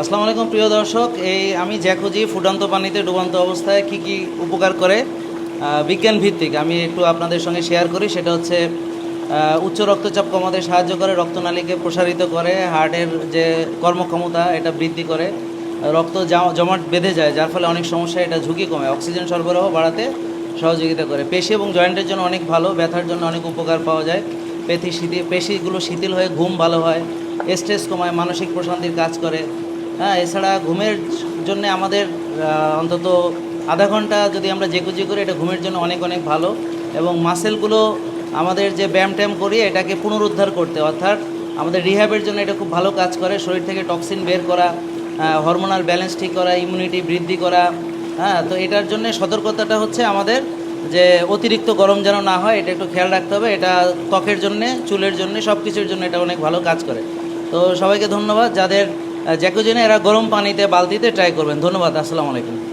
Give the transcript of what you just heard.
আসসালামু আলাইকুম, প্রিয় দর্শক। এই আমি জ্যাকুজি ফুটন্ত পানিতে ডুবন্ত অবস্থায় কি কি উপকার করে? বিজ্ঞান ভিত্তিক আমি একটু আপনাদের সঙ্গে শেয়ার করি, সেটা হচ্ছে উচ্চ রক্তচাপ কমাতে সাহায্য করে, রক্তনালীকে প্রসারিত করে, হার্টের যে কর্মক্ষমতা, এটা বৃদ্ধি করে, রক্ত জমাট বেঁধে যায়, যার ফলে অনেক সমস্যা, এটা ঝুঁকি কমে অক্সিজেন সরবরাহ বাড়াতে সহযোগিতা করে। পেশি এবং জয়েন্টের জন্য অনেক ভালো, ব্যথার জন্য অনেক উপকার পাওয়া যায়। পেথি শিথিল পেশিগুলো শিথিল হয়ে ঘুম ভালো হয়, স্ট্রেস কমায়, মানসিক প্রশান্তির কাজ করে। হ্যাঁ এছাড়া ঘুমের জন্য আমাদের অন্তত আধা ঘণ্টা যদি আমরা জেকুজি করি, এটা ঘুমের জন্য অনেক অনেক ভালো। এবং মাসেলগুলো আমাদের যে ব্যায়াম ট্যাম করি, এটাকে পুনরুদ্ধার করতে। অর্থাৎ আমাদের রিহ্যাবের জন্য এটা খুব ভালো কাজ করে। শরীর থেকে টক্সিন বের করা হরমোনাল ব্যালেন্স ঠিক করা ইমিউনিটি বৃদ্ধি করা হ্যাঁ তো এটার জন্য সতর্কতাটা হচ্ছে আমাদের যে অতিরিক্ত গরম যেন না হয়, এটা একটু খেয়াল রাখতে হবে। এটা ত্বকের জন্যে, চুলের জন্য সব কিছুর জন্য এটা অনেক ভালো কাজ করে। তো সবাইকে ধন্যবাদ। যাদের জ্যাকোজেনে এরা গরম পানিতে বালতিতে ট্রাই করবেন। ধন্যবাদ আসসালামু আলাইকুম।